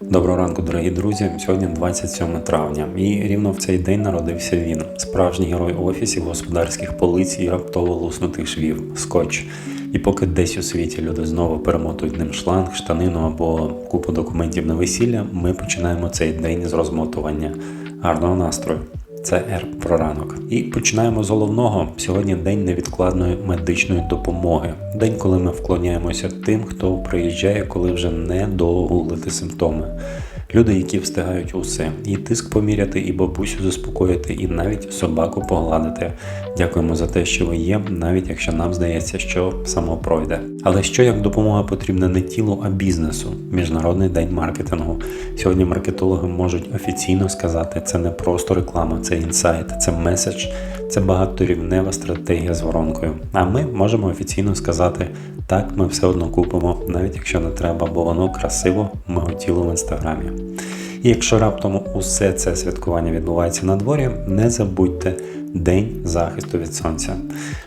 Доброго ранку, дорогі друзі. Сьогодні 27 травня, і рівно в цей день народився він, справжній герой офісів, господарських полиць і раптово луснутих швів, скотч. І поки десь у світі люди знову перемотують ним шланг, штанину або купу документів на весілля, ми починаємо цей день з розмотування. Гарного настрою! Це Р про ранок. І починаємо з головного. Сьогодні день невідкладної медичної допомоги. День, коли ми вклоняємося тим, хто приїжджає, коли вже не догуглити симптоми. Люди, які встигають усе, і тиск поміряти, і бабусю заспокоїти, і навіть собаку погладити. Дякуємо за те, що ви є, навіть якщо нам здається, що само пройде. Але що як допомога потрібна не тілу, а бізнесу? Міжнародний день маркетингу. Сьогодні маркетологи можуть офіційно сказати, це не просто реклама, це інсайт, це меседж, це багаторівнева стратегія з воронкою. А ми можемо офіційно сказати, так, ми все одно купимо, навіть якщо не треба, бо воно красиво миготіло в інстаграмі. І якщо раптом усе це святкування відбувається на дворі, не забудьте День захисту від сонця.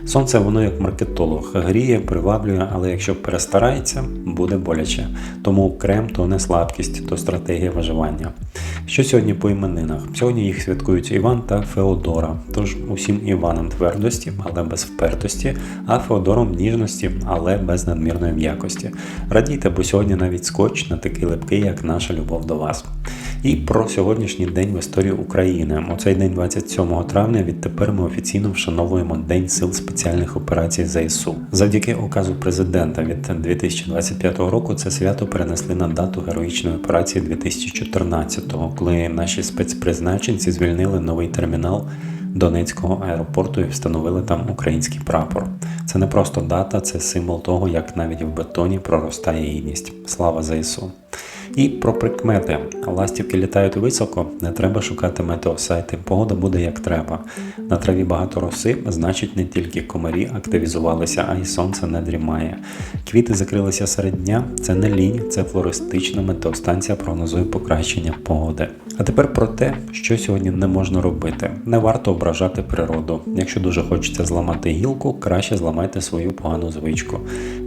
Сонце воно як маркетолог гріє, приваблює, але якщо перестарається, буде боляче. Тому крем то не слабкість, то стратегія виживання. Що сьогодні по іменинах? Сьогодні їх святкують Іван та Феодора. Тож усім Іванам твердості, але без впертості, а Феодором ніжності, але без надмірної м'якості. Радійте, бо сьогодні навіть скотч не такий липкий, як наша любов до вас. І про сьогоднішній день в історії України. У цей день, 27 травня, відтепер ми офіційно вшановуємо День сил спеціальних операцій ЗСУ. Завдяки указу президента від 2025 року це свято перенесли на дату героїчної операції 2014-го, коли наші спецпризначенці звільнили новий термінал. Донецького аеропорту і встановили там український прапор. Це не просто дата, це символ того, як навіть в бетоні проростає гідність. Слава ЗСУ! І про прикмети. Ластівки літають високо, не треба шукати метеосайти. Погода буде як треба. На траві багато роси, значить не тільки комарі активізувалися, а й сонце не дрімає. Квіти закрилися серед дня. Це не лінь, це флористична метеостанція прогнозує покращення погоди. А тепер про те, що сьогодні не можна робити. Не варто ображати природу. Якщо дуже хочеться зламати гілку, краще зламайте свою погану звичку.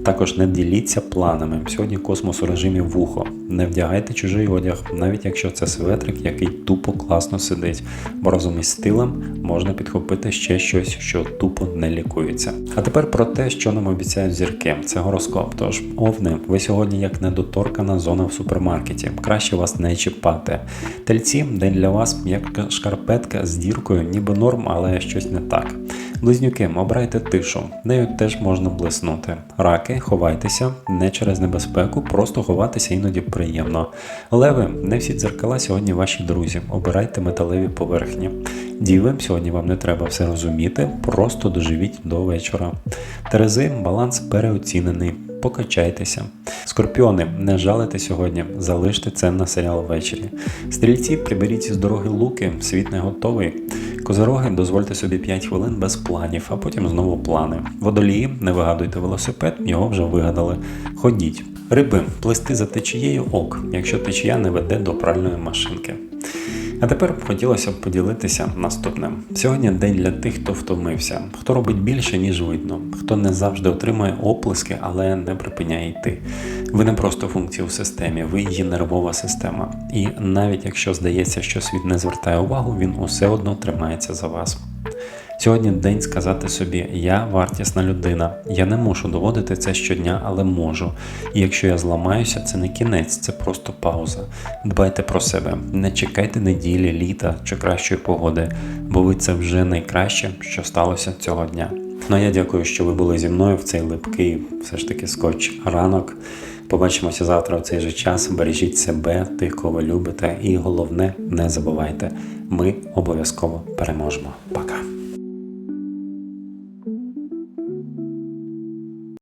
Також не діліться планами. Сьогодні космос у режимі вухо. Не вдягайте чужий одяг, навіть якщо це светрик, який тупо класно сидить, бо разом із стилем можна підхопити ще щось, що тупо не лікується. А тепер про те, що нам обіцяють зірки. Це гороскоп. Тож, овни, ви сьогодні як недоторкана зона в супермаркеті. Краще вас не чіпати. Тельці, день для вас як шкарпетка з діркою, ніби норм, але щось не так. Близнюки, обирайте тишу, нею теж можна блиснути. Раки, ховайтеся не через небезпеку, просто ховатися іноді приємно. Леви, не всі дзеркала сьогодні ваші друзі. Обирайте металеві поверхні. Діви, сьогодні вам не треба все розуміти, просто доживіть до вечора. Терези, баланс переоцінений. Покачайтеся. Скорпіони, не жалите сьогодні, залиште це на серіал ввечері. Стрільці, приберіть з дороги луки, світ не готовий. Козороги, дозвольте собі 5 хвилин без планів, а потім знову плани. Водолії, не вигадуйте велосипед, його вже вигадали. Ходіть. Риби, плисти за течією ок, якщо течія не веде до пральної машинки. А тепер хотілося б поділитися наступним. Сьогодні день для тих, хто втомився, хто робить більше, ніж видно, хто не завжди отримує оплески, але не припиняє йти. Ви не просто функція в системі, ви її нервова система. І навіть якщо здається, що світ не звертає увагу, він усе одно тримається за вас. Сьогодні день сказати собі, я вартісна людина, я не мушу доводити це щодня, але можу. І якщо я зламаюся, це не кінець, це просто пауза. Дбайте про себе, не чекайте неділі, літа чи кращої погоди, бо ви це вже найкраще, що сталося цього дня. Ну а я дякую, що ви були зі мною в цей липкий, все ж таки, скотч ранок. Побачимося завтра в цей же час. Бережіть себе, тих, кого любите, і головне, не забувайте, ми обов'язково переможемо. Пока.